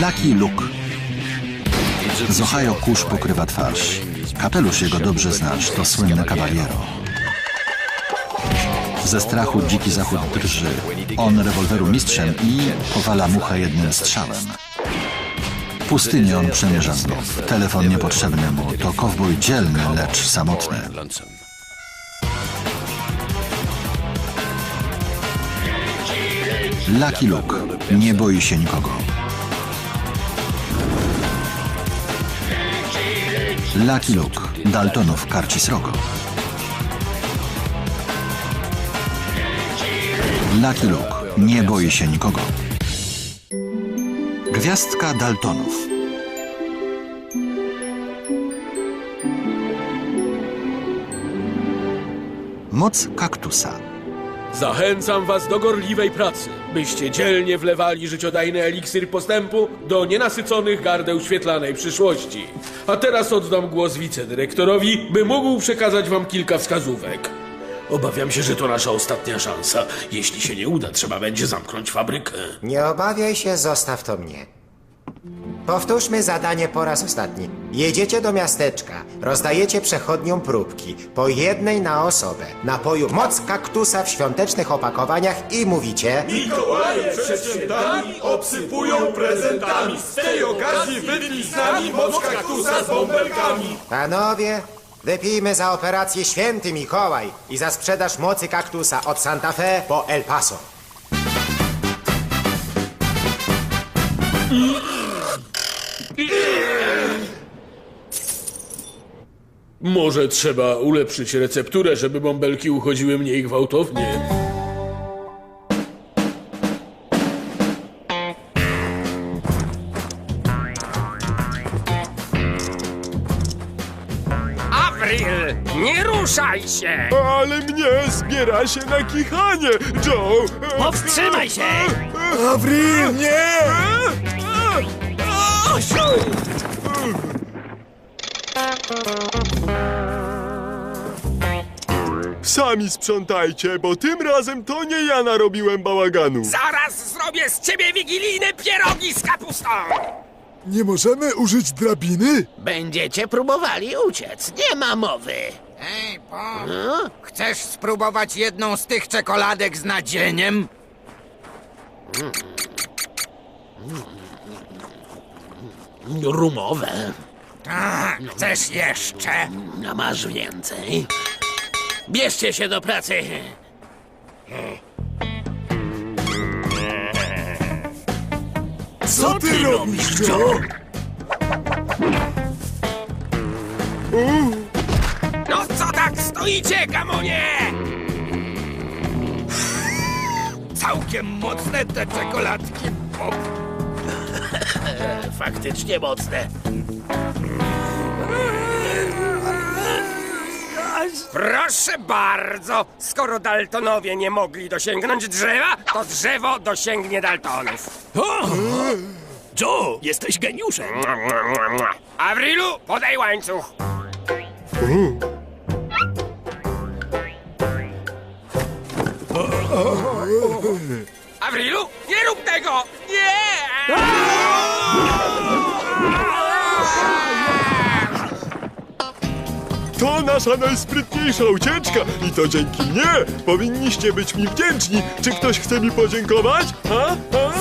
Lucky Luke. Z Ohio kurz pokrywa twarz. Kapelusz jego dobrze znasz, to słynny Cavaliero. Ze strachu dziki zachód drży. On rewolweru mistrzem i powala muchę jednym strzałem. Pustynię on przemierza znów. Telefon niepotrzebny mu. To kowboj dzielny, lecz samotny. Lucky Luke. Nie boi się nikogo. Lucky Luke. Daltonów karci srogo. Lucky Luke. Nie boi się nikogo. Gwiazdka Daltonów. Moc kaktusa. Zachęcam was do gorliwej pracy, byście dzielnie wlewali życiodajny eliksir postępu do nienasyconych gardeł świetlanej przyszłości. A teraz oddam głos wicedyrektorowi, by mógł przekazać wam kilka wskazówek. Obawiam się, że to nasza ostatnia szansa. Jeśli się nie uda, trzeba będzie zamknąć fabrykę. Nie obawiaj się, zostaw to mnie. Powtórzmy zadanie po raz ostatni. Jedziecie do miasteczka, rozdajecie przechodniom próbki, po jednej na osobę, napoju moc kaktusa w świątecznych opakowaniach i mówicie... Mikołaje przed świętami obsypują prezentami. Z tej okazji wypij z nami moc kaktusa z bąbelkami. Panowie, wypijmy za operację Święty Mikołaj i za sprzedaż mocy kaktusa od Santa Fe po El Paso. Może trzeba ulepszyć recepturę, żeby bąbelki uchodziły mniej gwałtownie. Avril, nie ruszaj się! Ale mnie zbiera się na kichanie, Joe. Powstrzymaj się! Avril, nie! Sami sprzątajcie, bo tym razem to nie ja narobiłem bałaganu. Zaraz zrobię z ciebie wigilijne pierogi z kapustą! Nie możemy użyć drabiny? Będziecie próbowali uciec, nie ma mowy. Ej, Pom, chcesz spróbować jedną z tych czekoladek z nadzieniem? Rumowe, A, chcesz jeszcze? a masz więcej. Bierzcie się do pracy. Co ty robisz, Joe? No co tak stoicie, gamonie? Całkiem mocne te czekoladki, Pom. Faktycznie mocne. Proszę bardzo, skoro Daltonowie nie mogli dosięgnąć drzewa, to drzewo dosięgnie Daltonów. Joe, jesteś geniuszem. Avrilu, podaj łańcuch. Avrilu, nie rób tego! Nasza najsprytniejsza ucieczka i to dzięki mnie. Powinniście być mi wdzięczni. Czy ktoś chce mi podziękować? Ha? Ha?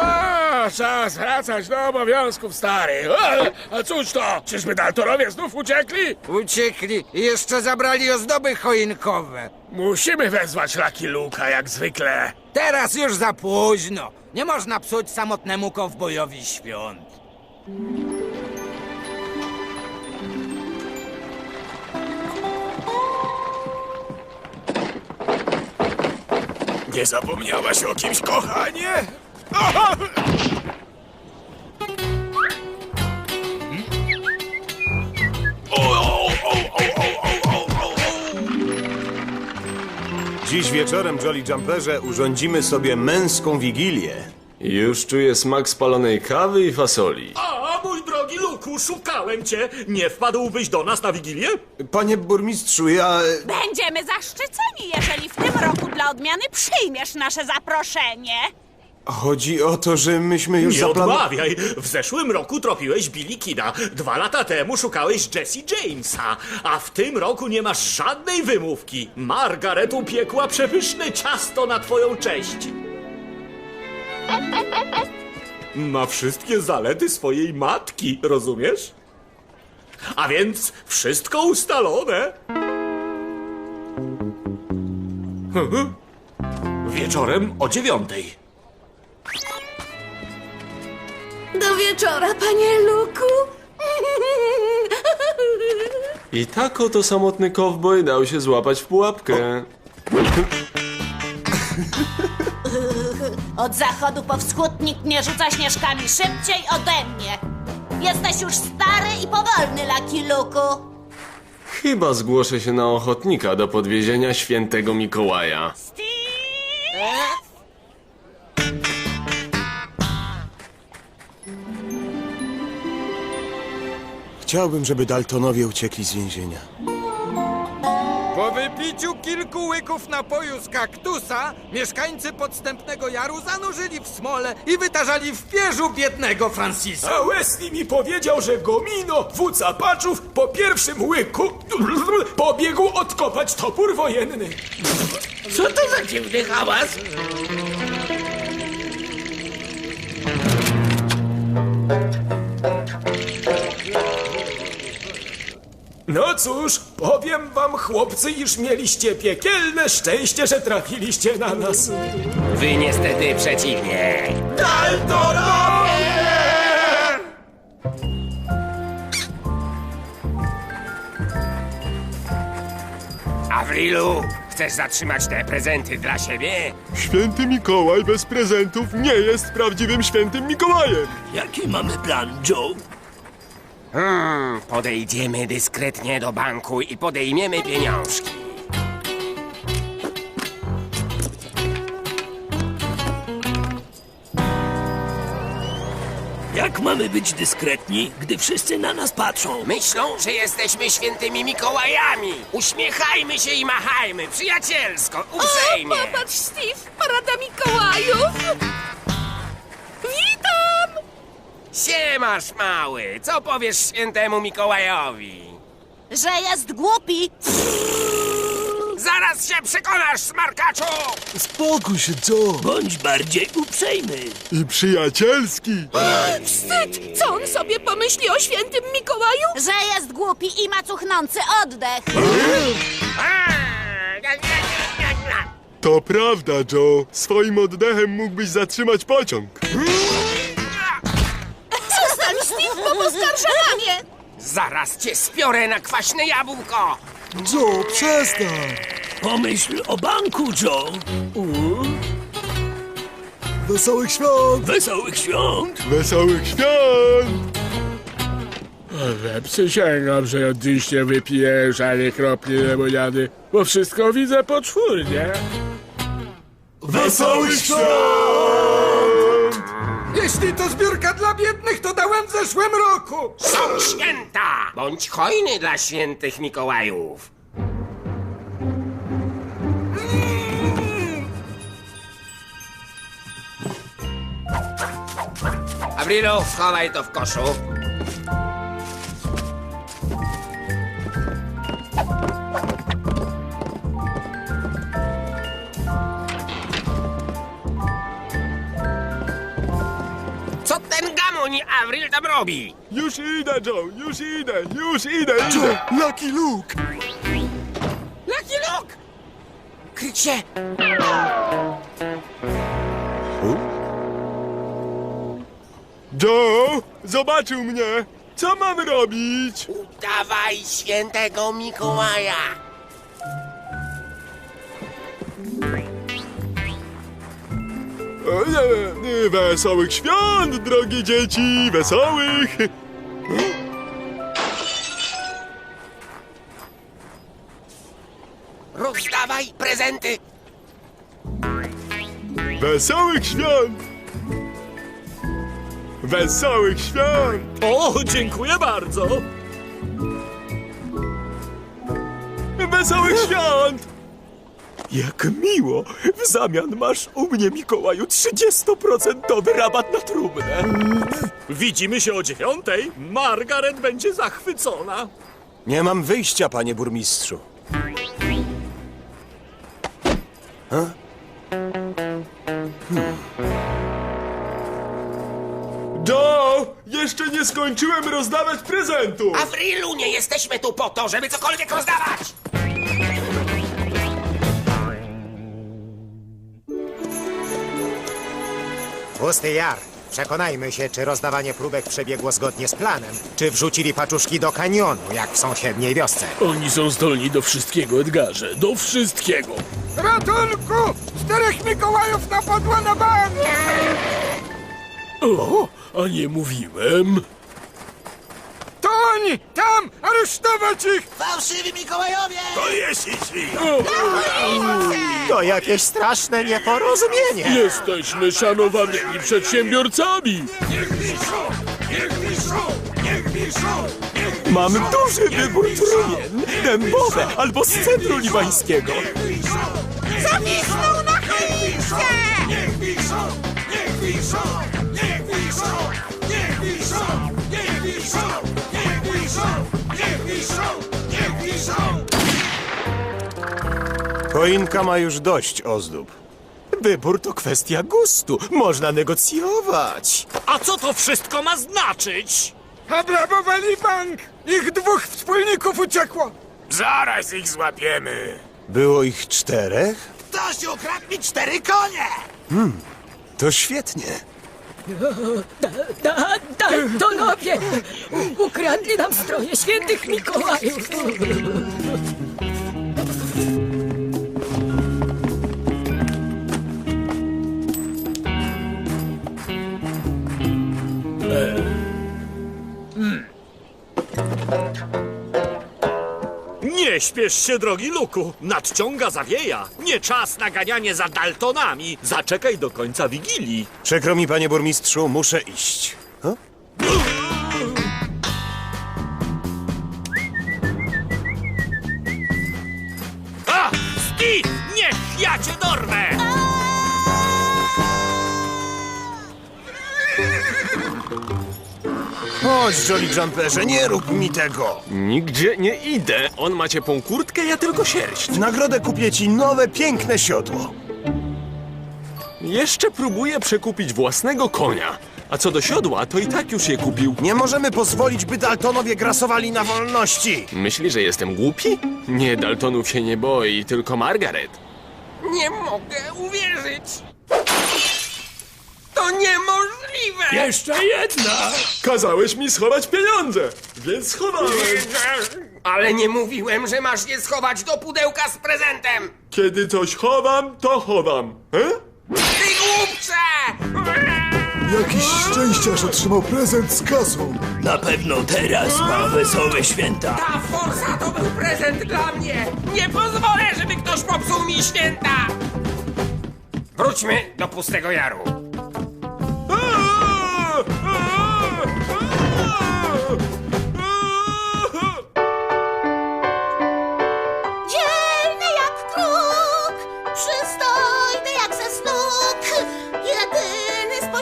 A, czas wracać do obowiązków, stary. E, a cóż to? Czyżby Daltonowie znów uciekli? Uciekli i jeszcze zabrali ozdoby choinkowe. Musimy wezwać Lucky Luka, jak zwykle. Teraz już za późno. Nie można psuć samotnemu kowbojowi świąt. Nie zapomniałaś o kimś, kochanie? Dziś wieczorem, Jolly Jumperze, urządzimy sobie męską wigilię. Już czuję smak spalonej kawy i fasoli. A, mój drogi Luku, szukałem cię. Nie wpadłbyś do nas na wigilię? Panie burmistrzu, ja... Będziemy zaszczyceni, jeżeli w tym roku dla odmiany przyjmiesz nasze zaproszenie. Chodzi o to, że myśmy już Nie zaplanowali... odmawiaj! W zeszłym roku tropiłeś Billy Kida, dwa lata temu szukałeś Jesse Jamesa, a w tym roku nie masz żadnej wymówki. Margaret upiekła przepyszne ciasto na twoją cześć. Ma wszystkie zalety swojej matki, rozumiesz? A więc wszystko ustalone. Mhm. Wieczorem o dziewiątej. Do wieczora, panie Luku. I tak oto samotny kowboj dał się złapać w pułapkę. Od zachodu po wschód nikt nie rzuca śnieżkami szybciej ode mnie. Jesteś już stary i powolny, Lucky Luku. Chyba zgłoszę się na ochotnika do podwiezienia świętego Mikołaja. Chciałbym, żeby Daltonowie uciekli z więzienia. Po wypiciu kilku łyków napoju z kaktusa, mieszkańcy podstępnego jaru zanurzyli w smole i wytarzali w pierzu biednego Francisa. A Wesley mi powiedział, że Gomino, wódz Apaczów, po pierwszym łyku pobiegł odkopać topór wojenny. Co to za dziwny hałas? No cóż, powiem wam chłopcy, iż mieliście piekielne szczęście, że trafiliście na nas. Wy niestety przeciwnie. Avrilu, chcesz zatrzymać te prezenty dla siebie? Święty Mikołaj bez prezentów nie jest prawdziwym świętym Mikołajem. Jaki mamy plan, Joe? Hmm, podejdziemy dyskretnie do banku i podejmiemy pieniążki. Jak mamy być dyskretni, gdy wszyscy na nas patrzą? Myślą, że jesteśmy świętymi Mikołajami. Uśmiechajmy się i machajmy, przyjacielsko, uprzejmie. Popatrz, Steve, parada Mikołajów. Siemasz, mały, co powiesz świętemu Mikołajowi? Że jest głupi. Zaraz się przekonasz, smarkaczu! Spokój się, Joe. Bądź bardziej uprzejmy. I przyjacielski. Wstyd! Co on sobie pomyśli o świętym Mikołaju? Że jest głupi i ma cuchnący oddech. To prawda, Joe. Swoim oddechem mógłbyś zatrzymać pociąg. Zaraz cię spiorę na kwaśne jabłko! Joe, przestań. Pomyśl o banku, Joe. Wesołych świąt. Wesołych świąt. Wesołych świąt. Ale przysięgam, że dziś nie wypiję żadnej kropli lemoniady, bo wszystko widzę poczwórnie. Wesołych świąt. Jeśli to zbiórka dla biednych, to dałem w zeszłym roku. Są święta! Bądź hojny dla świętych Mikołajów! Avrilu, schowaj to w koszu. Gamoń Avril tam robi? Już idę, Joe, już idę, już idę, idę. Lucky Luke. Lucky Luke! Kryć się! Joe, zobaczył mnie. Co mam robić? Udawaj świętego Mikołaja! Wesołych świąt, drogie dzieci, wesołych. Rozdawaj prezenty! Wesołych świąt. Wesołych świąt. O, dziękuję bardzo! Wesołych świąt. Jak miło! W zamian masz u mnie, Mikołaju, 30% rabat na trumnę. Widzimy się o dziewiątej. Margaret będzie zachwycona. Nie mam wyjścia, panie burmistrzu. Joe! Jeszcze nie skończyłem rozdawać prezentów! Avrilu, nie jesteśmy tu po to, żeby cokolwiek rozdawać! Pusty Jar. Przekonajmy się, czy rozdawanie próbek przebiegło zgodnie z planem, czy wrzucili paczuszki do kanionu, jak w sąsiedniej wiosce. Oni są zdolni do wszystkiego, Edgarze. Do wszystkiego. Ratunku! Czterech Mikołajów napadła na bank! O, a nie mówiłem. Tam! Aresztować ich! Fałszywi Mikołajowie! To jest jeśli... To jakieś straszne nieporozumienie. Jesteśmy szanowanymi przedsiębiorcami. Mam duży wybór trumien, dębowe albo z cedru libańskiego. Zawisnął na choince! Choinka ma już dość ozdób. Wybór to kwestia gustu. Można negocjować. A co to wszystko ma znaczyć? Obrabowali bank! Ich dwóch wspólników uciekło! Zaraz ich złapiemy. Było ich czterech? Ktoś ukradł mi cztery konie! To świetnie. Da, Daltonowie! Ukradli nam stroje świętych Mikołajów! Śpiesz się, drogi Luku. Nadciąga zawieja. Nie czas na ganianie za Daltonami. Zaczekaj do końca Wigilii. Przykro mi, panie burmistrzu, muszę iść. O? A! Steve! Niech ja cię dorwę! Chodź, Jolly Jumperze, nie rób mi tego! Nigdzie nie idę. On ma ciepłą kurtkę, ja tylko sierść. W nagrodę kupię ci nowe, piękne siodło. Jeszcze próbuję przekupić własnego konia. A co do siodła, to i tak już je kupił. Nie możemy pozwolić, by Daltonowie grasowali na wolności. Myśli, że jestem głupi? Nie, Daltonów się nie boi, tylko Margaret. Nie mogę uwierzyć! To niemożliwe! Jeszcze jedna! Kazałeś mi schować pieniądze, więc schowałem. Ale nie mówiłem, że masz je schować do pudełka z prezentem! Kiedy coś chowam, to chowam. E? Ty głupcze! Jakiś szczęściarz otrzymał prezent z kasą. Na pewno teraz ma wesołe święta. Ta forsa to był prezent dla mnie! Nie pozwolę, żeby ktoś popsuł mi święta! Wróćmy do pustego jaru.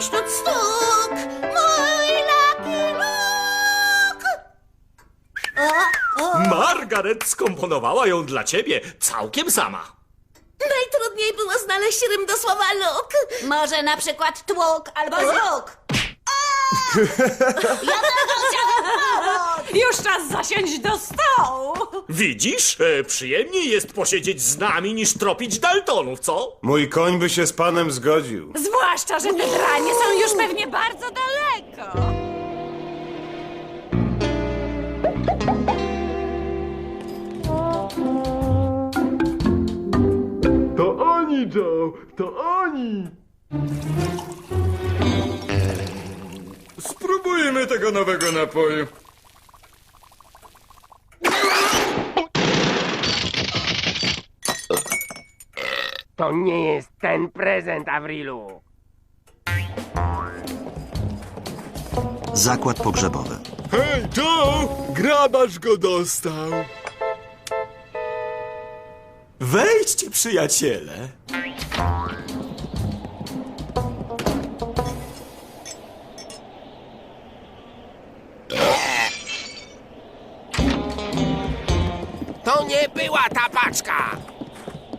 Spośród stóp, mój Lucky Luke. O, o. Margaret skomponowała ją dla ciebie całkiem sama. Najtrudniej było znaleźć rym do słowa luk. Może na przykład tłuk albo zluk. Ja tego chciałem pomóc. Już czas zasiąść do stołu! Widzisz? E, przyjemniej jest posiedzieć z nami niż tropić Daltonów, co? Mój koń by się z panem zgodził. Zwłaszcza, że te dranie są już pewnie bardzo daleko. To oni, Joe, to oni! Spróbujmy tego nowego napoju. To nie jest ten prezent, Avrilu. Zakład pogrzebowy. Hej, Joe! Grabarz go dostał! Wejdźcie, przyjaciele. To nie była ta paczka!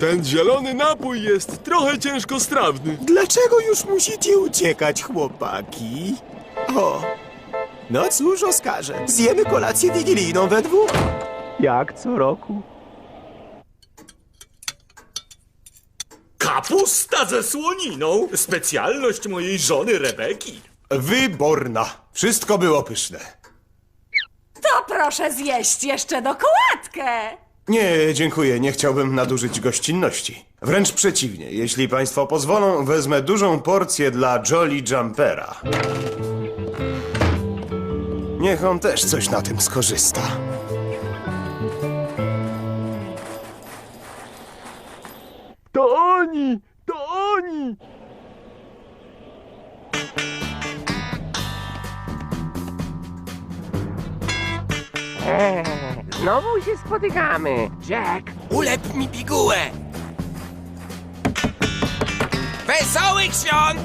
Ten zielony napój jest trochę ciężkostrawny. Dlaczego już musicie uciekać, chłopaki? O, no cóż, Oskarze, zjemy kolację wigilijną we dwóch. Jak co roku. Kapusta ze słoniną! Specjalność mojej żony Rebeki. Wyborna. Wszystko było pyszne. To proszę zjeść jeszcze dokładkę. Nie, dziękuję, nie chciałbym nadużyć gościnności. Wręcz przeciwnie, jeśli państwo pozwolą, wezmę dużą porcję dla Jolly Jumpera. Niech on też coś na tym skorzysta. To oni! To oni! Znowu się spotykamy. Jack, ulep mi pigułę. Wesołych świąt!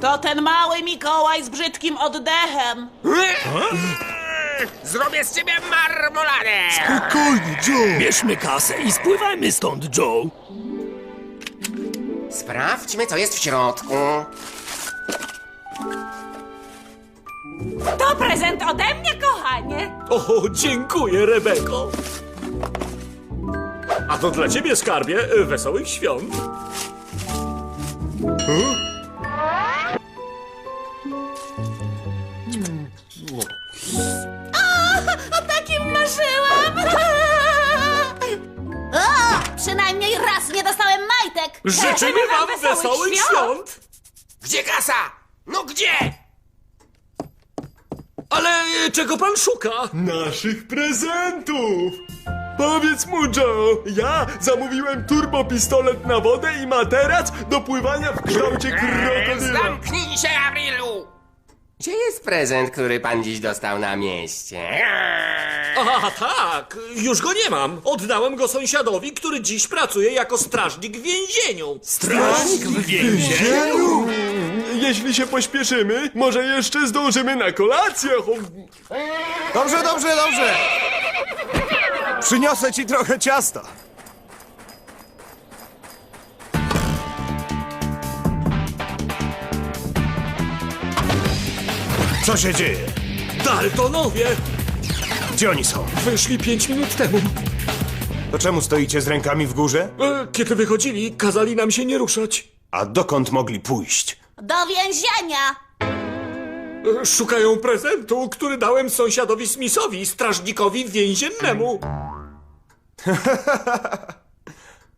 To ten mały Mikołaj z brzydkim oddechem. Zrobię z ciebie marmoladę! Spokojnie, Joe! Bierzmy kasę i spływajmy stąd, Joe! Sprawdźmy, co jest w środku. To prezent ode mnie, kochanie. O, dziękuję, Rebeko. A to dla ciebie, skarbie, wesołych świąt. O takim marzyłam! O, przynajmniej raz nie dostałem majtek. Życzymy wam wesołych wesołych świąt. świąt! Gdzie kasa? No gdzie? Ale e, czego pan szuka? Naszych prezentów! Powiedz mu, Joe, ja zamówiłem turbopistolet na wodę i materac do pływania w kształcie krokodyla. Zamknij się, Avrilu! Gdzie jest prezent, który pan dziś dostał na mieście? Aha, tak, już go nie mam. Oddałem go sąsiadowi, który dziś pracuje jako strażnik w więzieniu. Strażnik w więzieniu? Jeśli się pośpieszymy, może jeszcze zdążymy na kolację. Dobrze, dobrze, dobrze. Przyniosę ci trochę ciasta. Co się dzieje? Daltonowie! Gdzie oni są? Wyszli pięć minut temu. To czemu stoicie z rękami w górze? E, Kiedy wychodzili, kazali nam się nie ruszać. A dokąd mogli pójść? Do więzienia. Szukają prezentu, który dałem sąsiadowi Smithowi, strażnikowi więziennemu.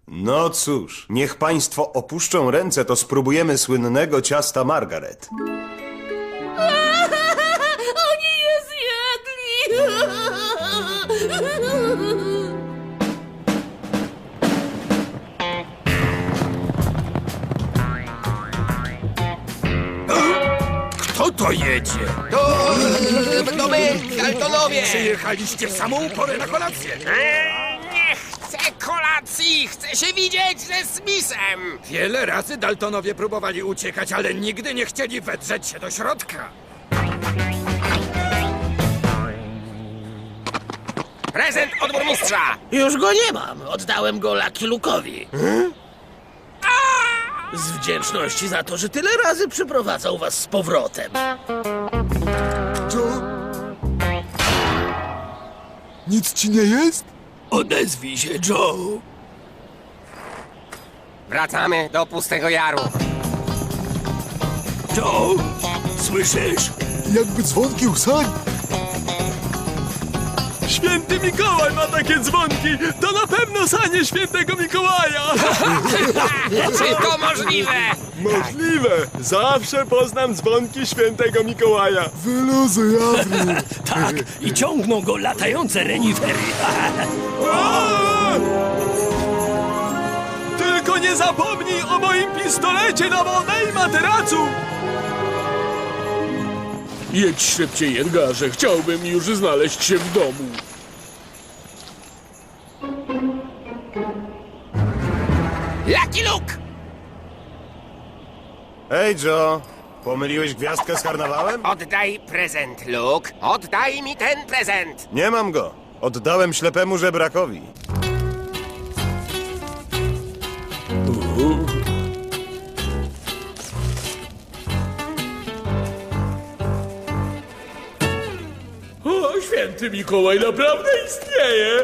No cóż, niech państwo opuszczą ręce, to spróbujemy słynnego ciasta Margaret. Jedzie? To, my, Daltonowie! Przyjechaliście w samą porę na kolację. Eee, Nie chcę kolacji, chcę się widzieć ze Smithem! Wiele razy Daltonowie próbowali uciekać, ale nigdy nie chcieli wedrzeć się do środka. Prezent od burmistrza! Już go nie mam. Oddałem go Lucky Luke'owi. Z wdzięczności za to, że tyle razy przyprowadzał was z powrotem. Nic ci nie jest? Odezwij się, Joe. Wracamy do pustego jaru. Joe, słyszysz? Jakby dzwonki u sań. Święty Mikołaj ma takie dzwonki! To na pewno sanie świętego Mikołaja! Czy to możliwe? Możliwe! Zawsze poznam dzwonki świętego Mikołaja. Wyluzuj, Avri! Tak, i ciągną go latające renifery. Tylko nie zapomnij o moim pistolecie na wodę i materacu! Jedź szybciej, Edgarze. Chciałbym już znaleźć się w domu. Hej, Joe. Pomyliłeś gwiazdkę z karnawałem? Oddaj prezent, Luke. Oddaj mi ten prezent. Nie mam go. Oddałem ślepemu żebrakowi. O, święty Mikołaj naprawdę istnieje!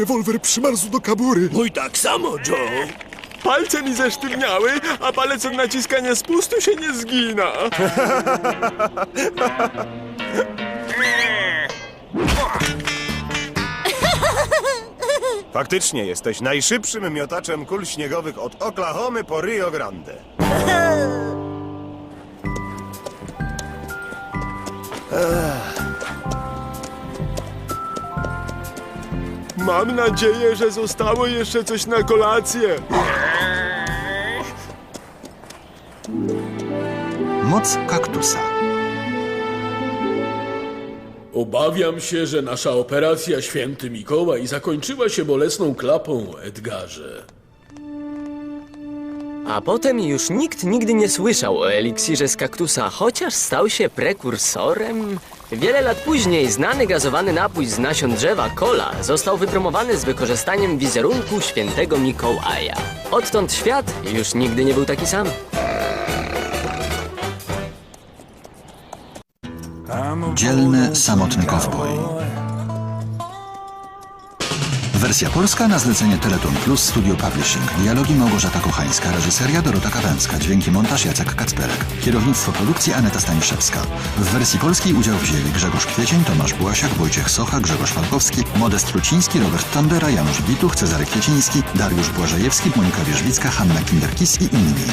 Rewolwer przymarzł do kabury. Mój tak samo, Joe. Palce mi zesztywniały, a palec od naciskania spustu się nie zgina. Faktycznie jesteś najszybszym miotaczem kul śniegowych od Oklahomy po Rio Grande. Mam nadzieję, że zostało jeszcze coś na kolację. Moc kaktusa. Obawiam się, że nasza operacja Święty Mikołaj zakończyła się bolesną klapą, Edgarze. A potem już nikt nigdy nie słyszał o eliksirze z kaktusa, chociaż stał się prekursorem. Wiele lat później znany gazowany napój z nasion drzewa cola został wypromowany z wykorzystaniem wizerunku świętego Mikołaja. Odtąd świat już nigdy nie był taki sam. Dzielny, samotny kowboj. Wersja polska na zlecenie Teleton Plus Studio Publishing. Dialogi Małgorzata Kochańska, reżyseria Dorota Kawęcka, dźwięki montaż Jacek Kacperek, kierownictwo produkcji Aneta Staniszewska. W wersji polskiej udział wzięli Grzegorz Kwiecień, Tomasz Błasiak, Wojciech Socha, Grzegorz Falkowski, Modest Truciński, Robert Tondera, Janusz Bituch, Cezary Kwieciński, Dariusz Błażejewski, Monika Wierzbicka, Hanna Kinderkis i inni.